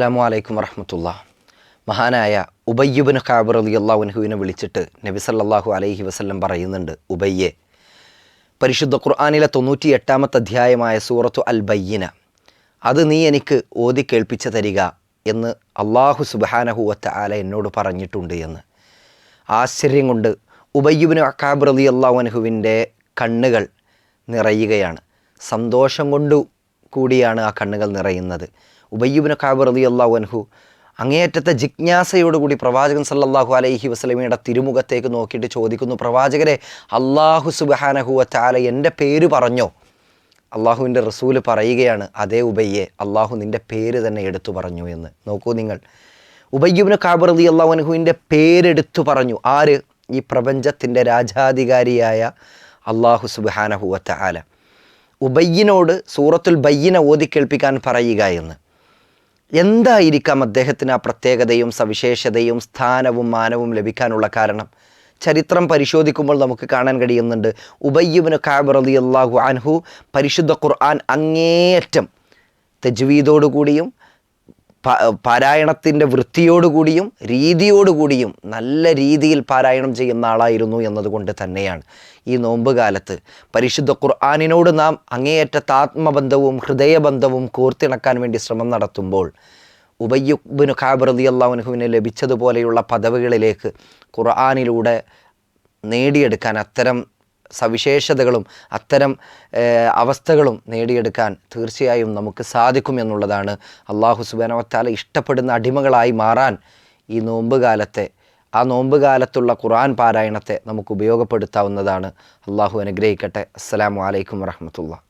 അസ്സാം വലൈക്കും വറഹമത്തുള്ള. മഹാനായ ഉബയ്യുബിന് ഖാബർ അലി അള്ളാഹുനഹുവിനെ വിളിച്ചിട്ട് നബി സല്ലല്ലാഹു അലൈഹി വസല്ലം പറയുന്നുണ്ട് ഉബയ്യെ പരിശുദ്ധ ഖുർആാനിലെ തൊണ്ണൂറ്റി എട്ടാമത്തെ അധ്യായമായ സൂറത്തു അൽ ബയ്യന അത് നീ എനിക്ക് ഓതി കേൾപ്പിച്ചു തരിക എന്ന് അള്ളാഹു സുബാനഹുവത്ത ആല എന്നോട് പറഞ്ഞിട്ടുണ്ട് എന്ന്. ആശ്ചര്യം കൊണ്ട് ഉബയ്യുബിന് അക്കാബ് അലി അള്ളാഹുനഹുവിന്റെ കണ്ണുകൾ നിറയുകയാണ്. സന്തോഷം കൊണ്ടു കൂടിയാണ് ആ കണ്ണുകൾ നിറയുന്നത്. ഉബയ്യുബിന് അലി റലി അള്ളാഹുനഹു അങ്ങേയറ്റത്തെ ജിജ്ഞാസയോടുകൂടി പ്രവാചകൻ സല്ലാഹു അലൈഹി വസ്ലമിയുടെ തിരുമുഖത്തേക്ക് നോക്കിയിട്ട് ചോദിക്കുന്നു പ്രവാചകരെ അള്ളാഹു സുബഹാനഹുവ ചാല എന്റെ പേര് പറഞ്ഞോ? അള്ളാഹുവിന്റെ റസൂൽ പറയുകയാണ് അതേ ഉബയ്യെ അള്ളാഹു നിന്റെ പേര് തന്നെ എടുത്തു പറഞ്ഞു എന്ന്. നോക്കൂ നിങ്ങൾ. ഉബയ്യുബിന് അലി അള്ളാഹു അള്ളാഹുനഹുവിന്റെ പേരെടുത്തു പറഞ്ഞു. ആര്? ഈ പ്രപഞ്ചത്തിന്റെ രാജാധികാരിയായ അള്ളാഹു സുബഹാനഹുവത്ത ആല ഉബയ്യനോട് സൂറത്തുൽ ബയ്യനെ ഓതി കേൾപ്പിക്കാൻ പറയുക എന്ന്. എന്തായിരിക്കാം അദ്ദേഹത്തിന് ആ പ്രത്യേകതയും സവിശേഷതയും സ്ഥാനവും മാനവും ലഭിക്കാനുള്ള കാരണം? ചരിത്രം പരിശോധിക്കുമ്പോൾ നമുക്ക് കാണാൻ കഴിയുന്നുണ്ട് ഉബയ്യുബിന് കാബർ അലി അള്ളാഹു അൻഹു പരിശുദ്ധ ഖുർആൻ അങ്ങേയറ്റം തെജ്വീദോടുകൂടിയും പാരായണത്തിന്റെ വൃത്തിയോടുകൂടിയും രീതിയോടുകൂടിയും നല്ല രീതിയിൽ പാരായണം ചെയ്യുന്ന ആളായിരുന്നു എന്നതുകൊണ്ട് തന്നെയാണ് ഈ നോമ്പ് കാലത്ത് പരിശുദ്ധ ഖുർആാനിനോട് നാം അങ്ങേയറ്റത്തെ ആത്മബന്ധവും ഹൃദയബന്ധവും കോർത്തിണക്കാൻ വേണ്ടി ശ്രമം നടത്തുമ്പോൾ ഉബയ്യുബിന് ഖാബ് റലി അള്ളാഹുനുഹുവിന് ലഭിച്ചതുപോലെയുള്ള പദവികളിലേക്ക് ഖുർആാനിലൂടെ നേടിയെടുക്കാൻ അത്തരം സവിശേഷതകളും അത്തരം അവസ്ഥകളും നേടിയെടുക്കാൻ തീർച്ചയായും നമുക്ക് സാധിക്കും എന്നുള്ളതാണ് അള്ളാഹു സുബാനവത്താല ഇഷ്ടപ്പെടുന്ന അടിമകളായി മാറാൻ ഈ നോമ്പ് കാലത്തെ ആ നോമ്പ് കാലത്തുള്ള ഖുർആൻ പാരായണത്തെ നമുക്ക് ഉപയോഗപ്പെടുത്താവുന്നതാണ്. അള്ളാഹു അനുഗ്രഹിക്കട്ടെ. അസ്സാം വലൈക്കും വറഹമത്തുള്ള